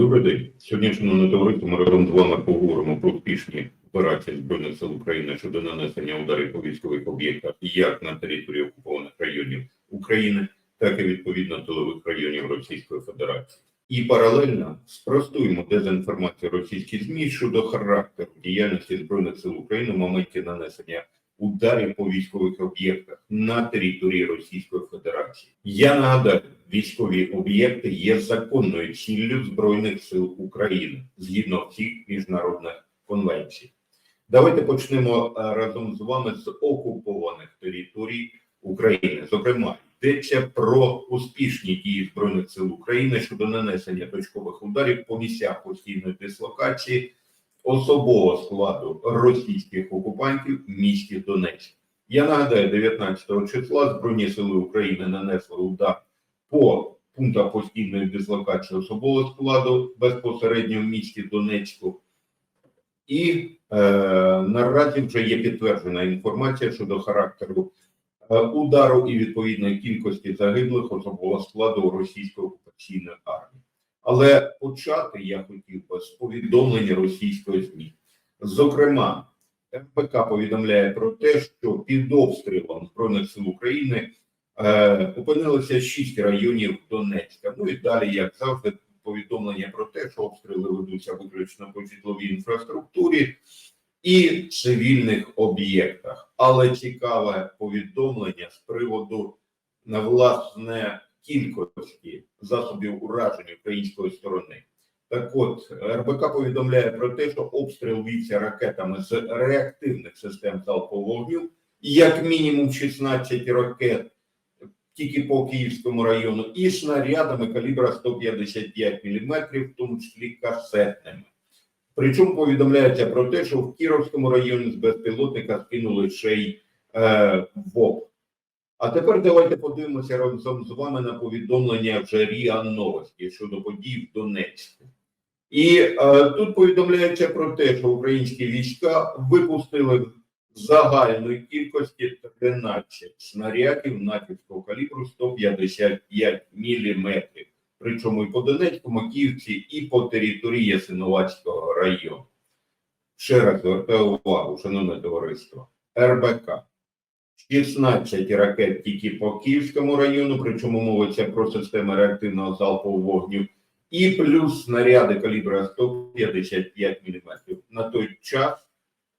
Добрий день. Сьогодні, шановне товариство, ми разом з вами поговоримо про успішні операції Збройних сил України щодо нанесення ударів по військових об'єктах як на території окупованих районів України, так і відповідно тилових районів Російської Федерації. І паралельно спростуємо дезінформацію російських ЗМІ щодо характеру діяльності Збройних сил України в моменті нанесення ударів по військових об'єктах на території Російської Федерації. Я нагадаю, військові об'єкти є законною ціллю Збройних сил України згідно всіх міжнародних конвенцій. Давайте почнемо е, разом з вами з окупованих територій України. Зокрема, йдеться про успішні дії Збройних сил України щодо нанесення точкових ударів по місцях постійної дислокації особового складу російських окупантів в місті Донецьк. Я нагадаю, 19 числа Збройні сили України нанесли удар по пунктах постійної дислокації особового складу безпосередньо в місті Донецьку. І е, наразі вже є підтверджена інформація щодо характеру е, удару і відповідної кількості загиблих особового складу російської окупаційної армії. Але почати я хотів би з повідомлення російської ЗМІ. Зокрема, МПК повідомляє про те, що під обстрілом Збройних сил України е, опинилося шість районів Донецька. Ну і далі, як завжди, повідомлення про те, що обстріли ведуться виключно по житловій інфраструктурі і цивільних об'єктах. Але цікаве повідомлення з приводу на власне кількості засобів ураження української сторони. Так от РБК повідомляє про те, що обстріл вівся ракетами з реактивних систем залпового вогню, як мінімум 16 ракет тільки по Київському району, і снарядами калібра 155 мм, в тому числі касетними. Причому повідомляється про те, що в Кіровському районі з безпілотника скинули ще й е, ВОП. А тепер давайте подивимося разом з вами на повідомлення вже РІА Новості щодо подій в Донецьку. І е, тут повідомляється про те, що українські війська випустили в загальної кількості 13 снарядів натівського калібру 155 мм. Причому і по Донецьку, Макіївці, і по території Ясиновацького району. Ще раз звертаю увагу, шановне товариство, РБК. 16 ракет тільки по Київському району, причому мовиться про системи реактивного залпового вогню, і плюс снаряди калібра 155 мм. На той час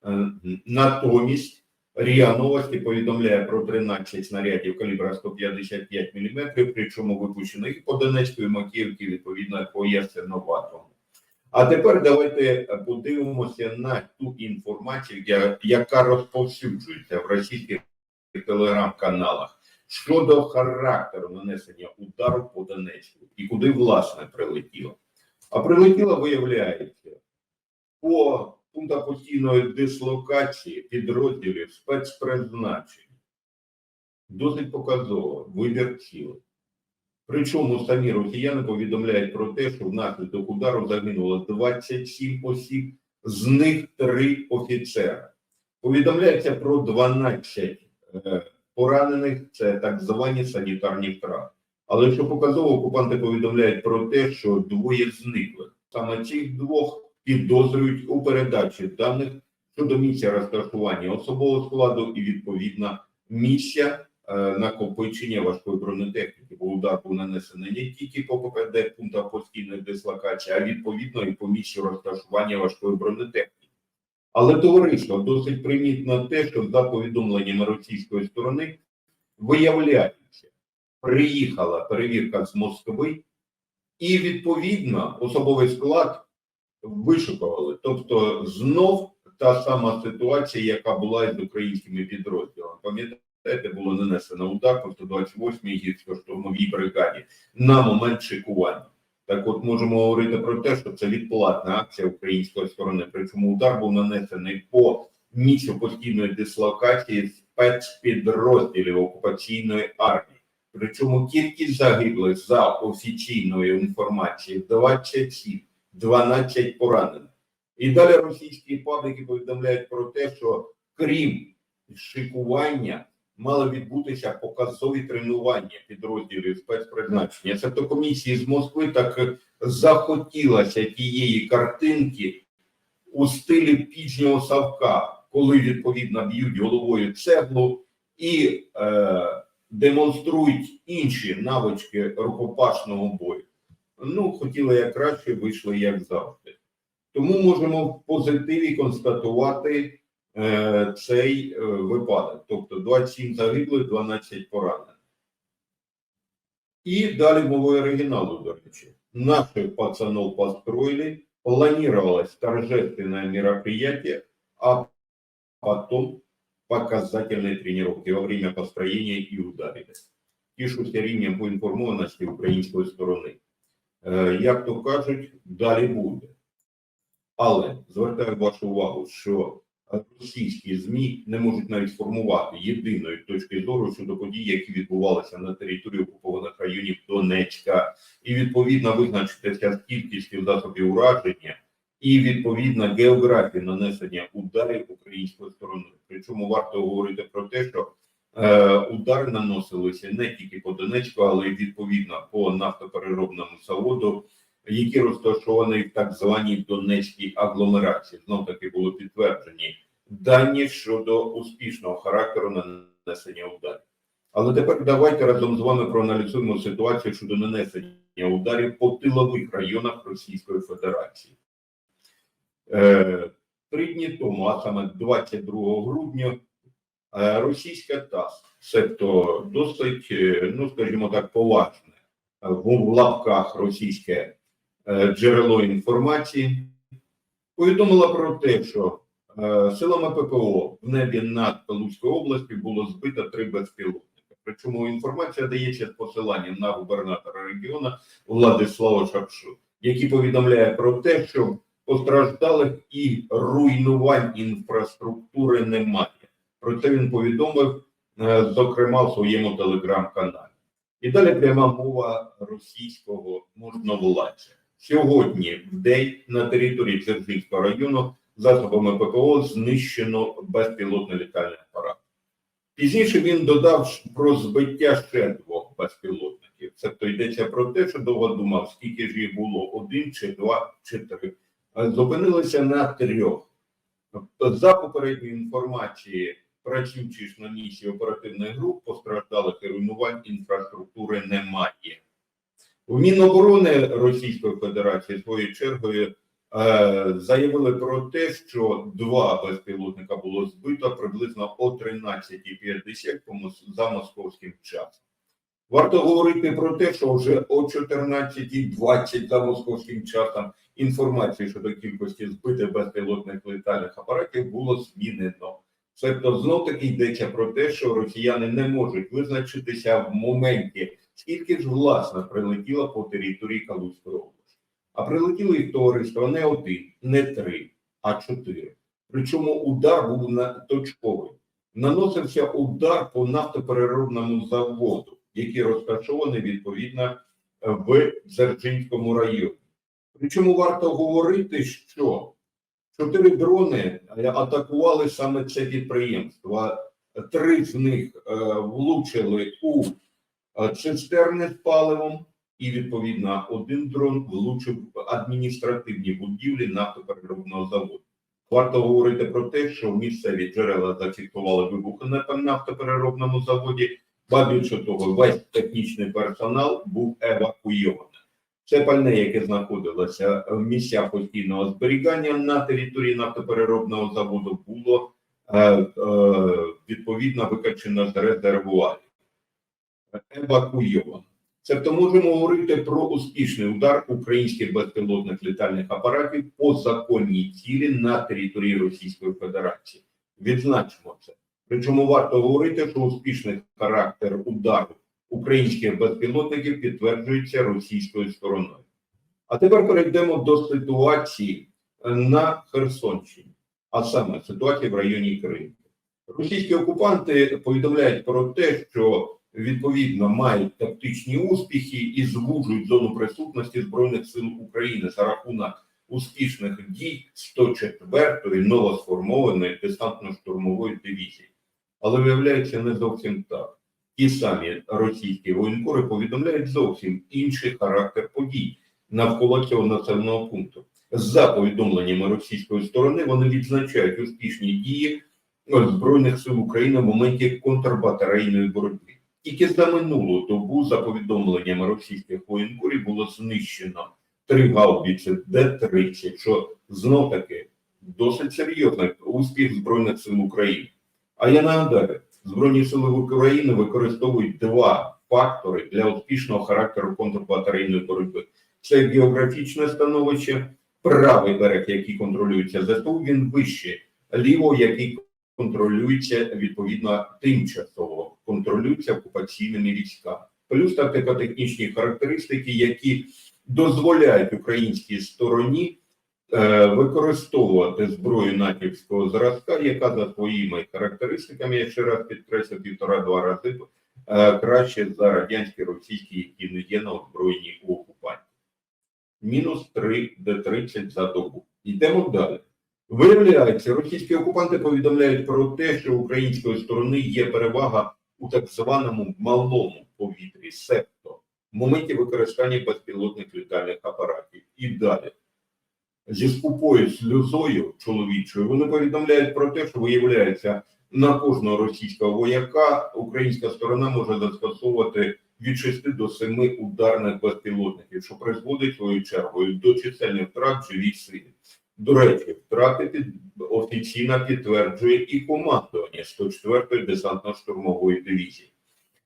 е, натомість РІА Новості повідомляє про 13 снарядів калібра 155 мм, причому випущено і по Донецьку, і Макіївці, відповідно, по Ясиноватому. А тепер давайте подивимося на ту інформацію, яка розповсюджується в російських телеграм-каналах щодо характеру нанесення удару по Донецьку і куди власне прилетіло. А прилетіло, виявляється, по пунктах постійної дислокації підрозділів спецпризначення. Досить показово вибір цілей. Причому самі росіяни повідомляють про те, що внаслідок удару загинуло 27 осіб, з них 3 офіцера. Повідомляється про 12 е, поранених, це так звані санітарні втрати. Але що показово, окупанти повідомляють про те, що двоє зниклих. Саме цих двох підозрюють у передачі даних щодо місця розташування особового складу і відповідно місця е, накопичення важкої бронетехніки, бо удар був нанесений не тільки по ППД пунктах постійної дислокації, а відповідно і по місцю розташування важкої бронетехніки. Але товариство досить примітно те, що за повідомленнями російської сторони виявляється, приїхала перевірка з Москви, і відповідно особовий склад вишукували. Тобто, знов та сама ситуація, яка була з українськими підрозділами. Пам'ятаєте, було нанесено удар по 128-й гірсько-штурмовій бригаді на момент шикування. Так от можемо говорити про те, що це відплатна акція української сторони. Причому удар був нанесений по місцю постійної дислокації спецпідрозділів окупаційної армії. Причому кількість загиблих за офіційною інформацією 27, 12 поранених. І далі російські пабліки повідомляють про те, що крім шикування мали відбутися показові тренування підрозділів спецпризначення. Тобто комісії з Москви так захотілося тієї картинки у стилі пізнього Савка, коли відповідно б'ють головою цеглу і е, демонструють інші навички рукопашного бою. Ну, хотіли як краще, вийшло як завжди. Тому можемо в позитиві констатувати е, цей е, випадок. Тобто 27 загиблих, 12 поранених. І далі мовою оригіналу, до речі. Наших пацанов построили, планировалось торжественное мероприятие, а потом показательные тренировки во время построения и ударили. Тішуся рівнем поінформованості української сторони. Е, Як то кажуть, далі буде. Але звертаю вашу увагу, що російські ЗМІ не можуть навіть формувати єдиної точки зору щодо подій, які відбувалися на території окупованих районів Донецька, і відповідно визначитися з кількістю засобів ураження і відповідно географії нанесення ударів українською стороною. Причому варто говорити про те, що е, удари наносилися не тільки по Донецьку, але й відповідно по нафтопереробному заводу, які розташовані в так званій Донецькій агломерації. Знов таки були підтверджені дані щодо успішного характеру нанесення ударів. Але тепер давайте разом з вами проаналізуємо ситуацію щодо нанесення ударів по тилових районах Російської Федерації. Е, Три дні тому, а саме 22 грудня, е, російська ТАСС, себто досить, е, ну скажімо так, поважне в лапках російське джерело інформації, повідомила про те, що е, силами ППО в небі над Луцькою областю було збито три безпілотника. Причому інформація дається з посиланням на губернатора регіону Владислава Шапшу, який повідомляє про те, що постраждалих і руйнувань інфраструктури немає. Про це він повідомив, е, зокрема, в своєму телеграм-каналі. І далі пряма мова російського можновладця. Сьогодні, в день, на території Дзержинського району засобами ППО знищено безпілотний літальний апарат. Пізніше він додав про збиття ще двох безпілотників. Тобто йдеться про те, що довго думав, скільки ж їх було: один чи два чи три. Зупинилися на трьох. Тобто, за попередньою інформацією, працюючи на місії оперативних груп, постраждалих і руйнувань інфраструктури немає. У Міноборони Російської Федерації своєю чергою е, заявили про те, що два безпілотника було збито приблизно о 13.50 за московським часом. Варто говорити про те, що вже о 14.20 за московським часом інформацію щодо кількості збитих безпілотних летальних апаратів було змінено. Тобто знов таки йдеться про те, що росіяни не можуть визначитися в моменті, скільки ж власне прилетіло по території Калузької області. А прилетіло їх товариство не один, не три, а чотири. Причому удар був на точковий. Наносився удар по нафтопереробному заводу, який розташований відповідно в Дзержинському районі. Причому варто говорити, що чотири дрони е, атакували саме це підприємство. Три з них е, влучили у е, цистерни з паливом, і відповідно один дрон влучив в адміністративні будівлі нафтопереробного заводу. Варто говорити про те, що місцеві джерела зафіксували вибухи на нафтопереробному заводі, ба більше того, весь технічний персонал був евакуйований. Це пальне, яке знаходилося в місцях постійного зберігання на території нафтопереробного заводу, було е, е, відповідно викачено з резервуарів. Евакуйовано. Тобто можемо говорити про успішний удар українських безпілотних літальних апаратів по законній цілі на території Російської Федерації. Відзначимо це. Причому варто говорити, що успішний характер удару українських безпілотників підтверджується російською стороною. А тепер перейдемо до ситуації е, на Херсонщині, а саме ситуації в районі Криму. Російські окупанти повідомляють про те, що відповідно мають тактичні успіхи і звужують зону присутності Збройних сил України за рахунок успішних дій 104-ї новосформованої десантно-штурмової дивізії. Але виявляється не зовсім так. Ті самі російські воєнкори повідомляють зовсім інший характер подій навколо цього населеного пункту. За повідомленнями російської сторони, вони відзначають успішні дії Збройних сил України в моменті контрбатарейної боротьби. Тільки за минулу добу, за повідомленнями російських воєнкорів, було знищено три гаубиці Д-30, що знов таки досить серйозний успіх Збройних сил України. А я нагадаю, Збройні сили України використовують два фактори для успішного характеру контрбатарейної боротьби. Це географічне становище, правий берег, який контролюється ЗСУ, він вище лівого, який контролюється відповідно тимчасово, контролюється окупаційними військами. Плюс тактико-технічні характеристики, які дозволяють українській стороні е, використовувати зброю натівського зразка, яка за своїми характеристиками, я ще раз підкреслю, півтора-два рази е, краще за радянські російські, які не є на озброєнні у окупантів. Мінус 3 Д-30 за добу. Йдемо далі. Виявляється, російські окупанти повідомляють про те, що української сторони є перевага у так званому малому повітрі, септо, в моменті використання безпілотних літальних апаратів. І далі. Зі скупою сльозою чоловічою вони повідомляють про те, що виявляється на кожного російського вояка українська сторона може застосовувати від 6 до 7 ударних безпілотників, що призводить своєю чергою до чисельних втрат живій силі. До речі, втрати під офіційно підтверджує і командування 104-ї десантно-штурмової дивізії.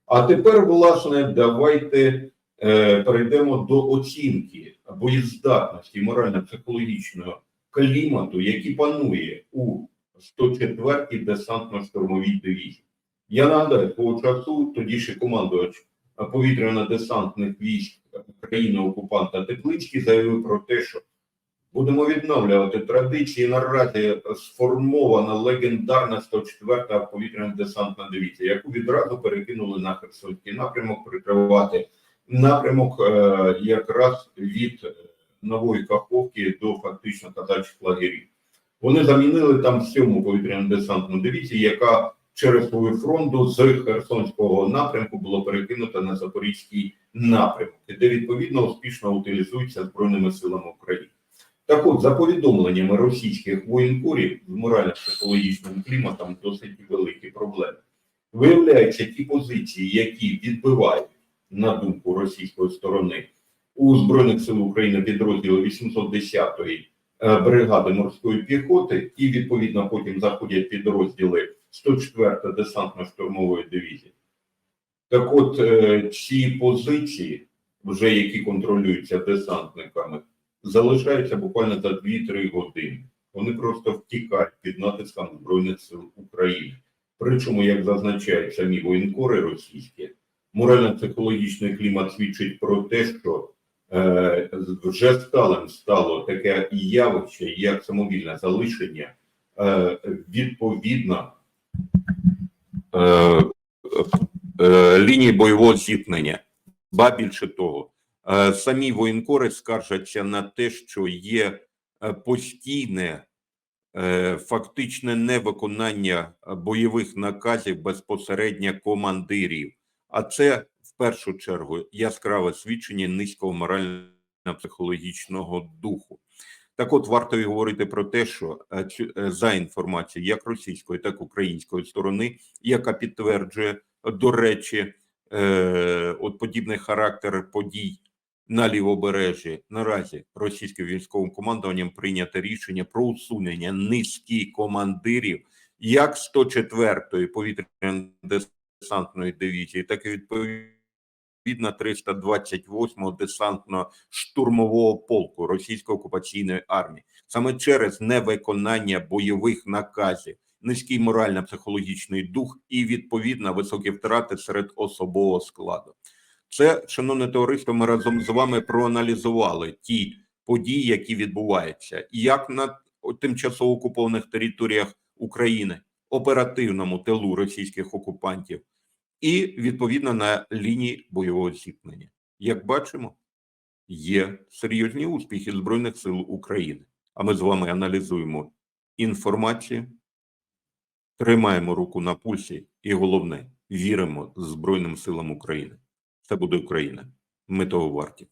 А тепер, власне, давайте е, перейдемо до оцінки боєздатності морально-психологічного клімату, який панує у 104-й десантно-штурмовій дивізії. Я нагадаю, того часу тоді ще командувач повітряно-десантних військ країни-окупанта Теплицький заявив про те, що Будемо відновлювати традиції. Наразі сформована легендарна 104-та повітряно-десантна дивізія, яку відразу перекинули на Херсонський напрямок, прикривати напрямок е, якраз від е, нової Каховки до фактично казачих лагерів. Вони замінили там сьому повітряно-десантну дивізію, яка через свою фронту з Херсонського напрямку було перекинута на Запорізький напрямок, де відповідно успішно утилізується Збройними силами України. Так от, за повідомленнями російських воєнкорів з морально-психологічним кліматом досить великі проблеми. Виявляється, ті позиції, які відбивають, на думку російської сторони, у Збройних сил України підрозділи 810-ї е, бригади морської піхоти, і відповідно потім заходять підрозділи 104 ї десантно-штурмової дивізії. Так от, е, ці позиції, вже які контролюються десантниками, залишаються буквально за 2-3 години. Вони просто втікають під натиском Збройних сил України. Причому, як зазначають самі воєнкори російські, морально-психологічний клімат свідчить про те, що е, вже сталим стало таке явище, як самовільне залишення е, відповідно е, е, лінії бойового зіткнення. Ба більше того, Самі воєнкори скаржаться на те, що є е, постійне е, фактичне невиконання бойових наказів безпосередньо командирів. А це в першу чергу яскраве свідчення низького морально-психологічного духу. Так от варто і говорити про те, що е, е, за інформацією як російської, так і української сторони, яка підтверджує, до речі, е, от подібний характер подій на лівобережжі наразі російським військовим командуванням прийнято рішення про усунення низки командирів як 104-ї повітряно-десантної дивізії, так і відповідно 328-го десантно-штурмового полку російської окупаційної армії саме через невиконання бойових наказів, низький морально-психологічний дух і відповідно високі втрати серед особового складу. Це, шановне товариство, ми разом з вами проаналізували ті події, які відбуваються, як на тимчасово окупованих територіях України, оперативному тилу російських окупантів, і відповідно на лінії бойового зіткнення. Як бачимо, є серйозні успіхи Збройних сил України. А ми з вами аналізуємо інформацію, Тримаємо руку на пульсі і головне віримо Збройним силам України. Це буде Україна. Ми того варті.